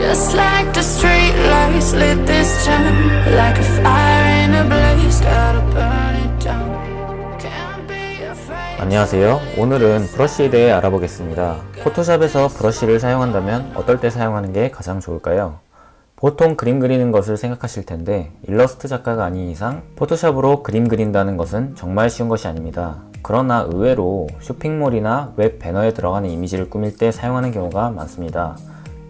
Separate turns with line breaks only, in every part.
Just like the street lights lit this town Like a fire in a blaze Gotta burn it down Can't be afraid
안녕하세요. 오늘은 브러쉬에 대해 알아보겠습니다. 포토샵에서 브러쉬를 사용한다면 어떨 때 사용하는 게 가장 좋을까요? 보통 그림 그리는 것을 생각하실 텐데 일러스트 작가가 아닌 이상 포토샵으로 그림 그린다는 것은 정말 쉬운 것이 아닙니다. 그러나 의외로 쇼핑몰이나 웹 배너에 들어가는 이미지를 꾸밀 때 사용하는 경우가 많습니다.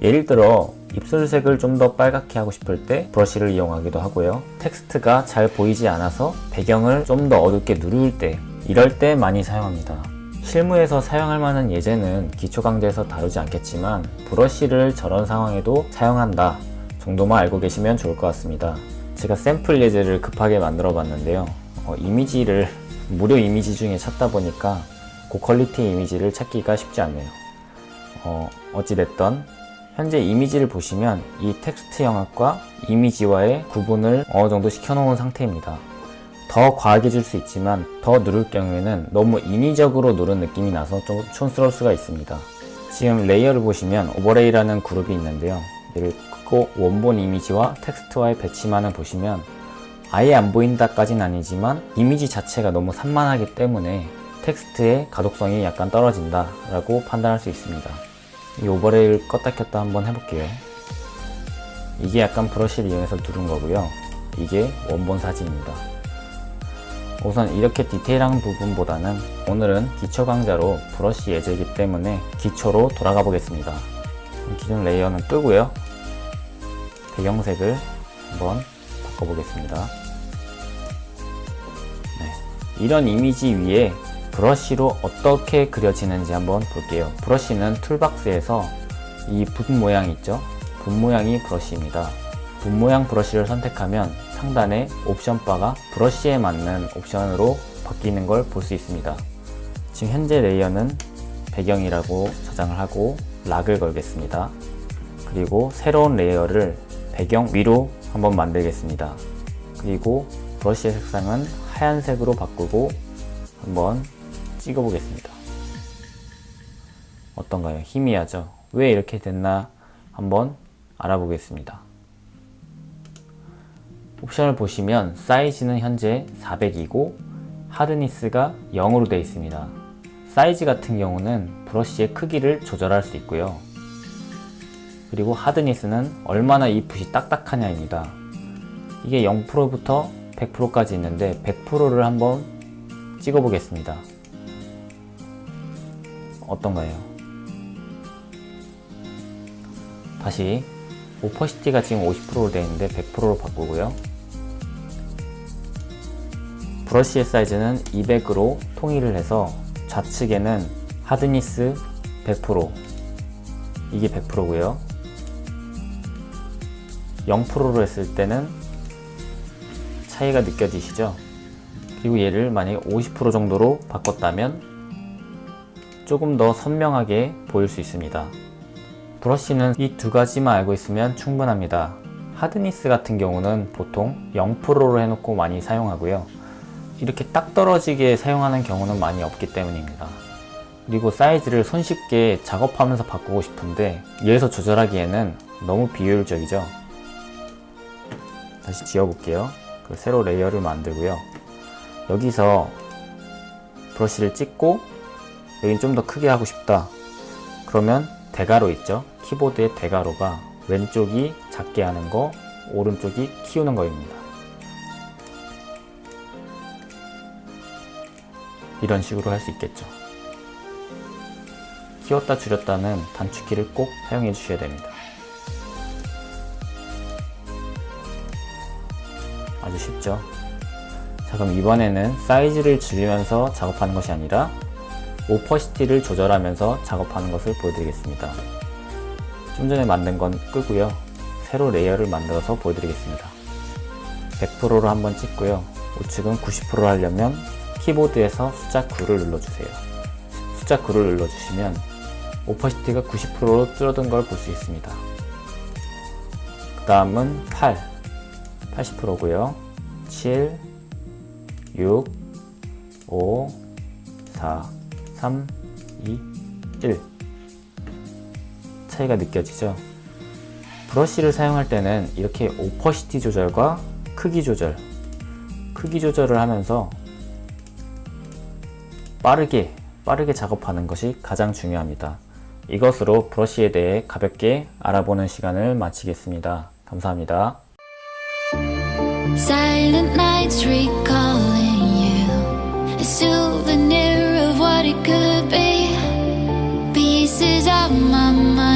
예를 들어 입술색을 좀 더 빨갛게 하고 싶을 때 브러쉬를 이용하기도 하고요. 텍스트가 잘 보이지 않아서 배경을 좀 더 어둡게 누를 때 이럴 때 많이 사용합니다. 실무에서 사용할 만한 예제는 기초 강좌에서 다루지 않겠지만 브러쉬를 저런 상황에도 사용한다 정도만 알고 계시면 좋을 것 같습니다. 제가 샘플 예제를 급하게 만들어 봤는데요. 어, 이미지를 무료 이미지 중에 찾다 보니까 고퀄리티 이미지를 찾기가 쉽지 않네요. 어, 어찌됐던 현재 이미지를 보시면 이 텍스트 영역과 이미지와의 구분을 어느 정도 시켜놓은 상태입니다. 더 과하게 줄 수 있지만 더 누를 경우에는 너무 인위적으로 누른 느낌이 나서 좀 촌스러울 수가 있습니다. 지금 레이어를 보시면 오버레이라는 그룹이 있는데요. 얘를 끄고 원본 이미지와 텍스트와의 배치만을 보시면 아예 안 보인다까진 아니지만 이미지 자체가 너무 산만하기 때문에 텍스트의 가독성이 약간 떨어진다 라고 판단할 수 있습니다. 이 오버레이를 껐다 켰다 한번 해볼게요. 이게 약간 브러쉬를 이용해서 누른 거고요. 이게 원본 사진입니다. 우선 이렇게 디테일한 부분보다는 오늘은 기초 강좌로 브러쉬 예제이기 때문에 기초로 돌아가 보겠습니다. 기존 레이어는 끄고요. 배경색을 한번 바꿔보겠습니다. 네, 이런 이미지 위에 브러쉬로 어떻게 그려지는지 한번 볼게요. 브러쉬는 툴박스에서 이 붓 모양 있죠? 붓 모양이 브러쉬입니다. 붓 모양 브러쉬를 선택하면 상단에 옵션 바가 브러쉬에 맞는 옵션으로 바뀌는 걸 볼 수 있습니다. 지금 현재 레이어는 배경이라고 저장을 하고 락을 걸겠습니다. 그리고 새로운 레이어를 배경 위로 한번 만들겠습니다. 그리고 브러쉬의 색상은 하얀색으로 바꾸고 한번 찍어 보겠습니다. 어떤가요? 희미하죠? 왜 이렇게 됐나 한번 알아보겠습니다. 옵션을 보시면 사이즈는 현재 400이고 하드니스가 0으로 되어 있습니다. 사이즈 같은 경우는 브러쉬의 크기를 조절할 수 있고요. 그리고 하드니스는 얼마나 이 붓이 딱딱하냐입니다. 이게 0%부터 100%까지 있는데 100%를 한번 찍어 보겠습니다. 어떤가요? 다시 오퍼시티가 지금 50%로 되어 있는데 100%로 바꾸고요. 브러쉬의 사이즈는 200으로 통일을 해서 좌측에는 하드니스 100% 이게 100%고요. 0%로 했을 때는 차이가 느껴지시죠? 그리고 얘를 만약에 50% 정도로 바꿨다면 조금 더 선명하게 보일 수 있습니다. 브러쉬는 이 두 가지만 알고 있으면 충분합니다. 하드니스 같은 경우는 보통 0%로 해놓고 많이 사용하고요. 이렇게 딱 떨어지게 사용하는 경우는 많이 없기 때문입니다. 그리고 사이즈를 손쉽게 작업하면서 바꾸고 싶은데 얘에서 조절하기에는 너무 비효율적이죠. 다시 지워볼게요. 그 새로 레이어를 만들고요. 여기서 브러쉬를 찍고 여긴 좀 더 크게 하고 싶다. 그러면 대가로 있죠. 키보드의 대가로가 왼쪽이 작게 하는 거, 오른쪽이 키우는 거입니다. 이런 식으로 할 수 있겠죠. 키웠다 줄였다는 단축키를 꼭 사용해 주셔야 됩니다. 아주 쉽죠? 자, 그럼 이번에는 사이즈를 줄이면서 작업하는 것이 아니라 오퍼시티를 조절하면서 작업하는 것을 보여드리겠습니다. 좀 전에 만든 건 끄고요. 새로 레이어를 만들어서 보여드리겠습니다. 100%로 한번 찍고요. 우측은 90% 하려면 키보드에서 숫자 9를 눌러주세요. 숫자 9를 눌러주시면 오퍼시티가 90%로 줄어든 걸 볼 수 있습니다. 그 다음은 8, 80%고요. 7, 6, 5, 4, 3, 2, 1 차이가 느껴지죠? 브러쉬를 사용할 때는 이렇게 오퍼시티 조절과 크기 조절, 크기 조절을 하면서 빠르게, 빠르게 작업하는 것이 가장 중요합니다. 이것으로 브러쉬에 대해 가볍게 알아보는 시간을 마치겠습니다. 감사합니다.
Silent nights recalling you, it could be. Pieces of my mind.